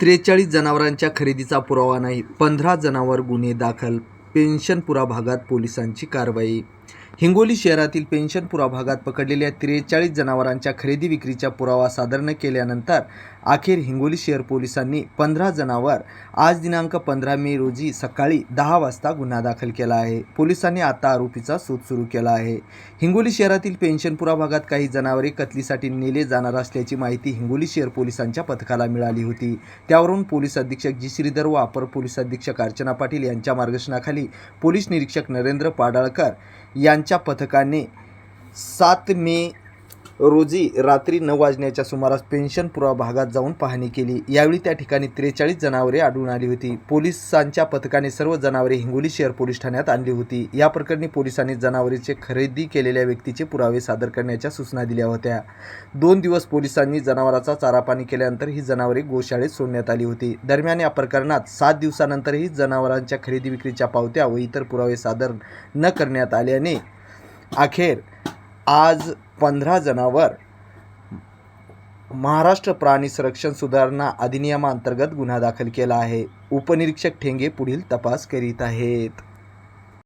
त्रेचाळीस जनावरांच्या खरेदीचा पुरावा नाही पंधरा जनावर गुन्हे दाखल पेन्शनपुरा भागात पोलिसांची कारवाई हिंगोली शहरातील पेन्शनपुरा भागात पकडलेल्या त्रेचाळीस जनावरांच्या खरेदी विक्रीचा पुरावा सादर न केल्यानंतर अखेर हिंगोली शहर पोलिसांनी पंधरा जनावर आज दिनांक पंधरा मे रोजी सकाळी दहा वाजता गुन्हा दाखल केला आहे. पोलिसांनी आता आरोपीचा शोध सुरू केला आहे. हिंगोली शहरातील पेन्शनपुरा भागात काही जनावरे कतलीसाठी नेले जाणार असल्याची माहिती हिंगोली शहर पोलिसांच्या पथकाला मिळाली होती. त्यावरून पोलीस अधीक्षक जी. श्रीधर व अपर पोलीस अधीक्षक अर्चना पाटील यांच्या मार्गदर्शनाखाली पोलीस निरीक्षक नरेंद्र पाडाळकर यांच्या पथकाने सात मे रोजी रात्री नऊ वाजण्याच्या सुमारास पेन्शनपुरा भागात जाऊन पाहणी केली. यावेळी त्या ठिकाणी त्रेचाळीस जनावरे आढळून आली होती. पोलिसांच्या पथकाने सर्व जनावरे हिंगोली शहर पोलीस ठाण्यात आणली होती. या प्रकरणी पोलिसांनी जनावरेचे खरेदी केलेल्या व्यक्तीचे पुरावे सादर करण्याच्या सूचना दिल्या होत्या. दोन दिवस पोलिसांनी जनावराचा चारापाणी केल्यानंतर ही जनावरे गोशाळेत सोडण्यात आली होती. दरम्यान या प्रकरणात सात दिवसानंतरही जनावरांच्या खरेदी विक्रीच्या पावत्या व इतर पुरावे सादर न करण्यात आल्याने अखेर आज पंधरा जनावर महाराष्ट्र प्राणी संरक्षण सुधारणा अधिनियमांतर्गत गुन्हा दाखल केला आहे. उपनिरीक्षक ठेंगे पुढील तपास करीत आहेत.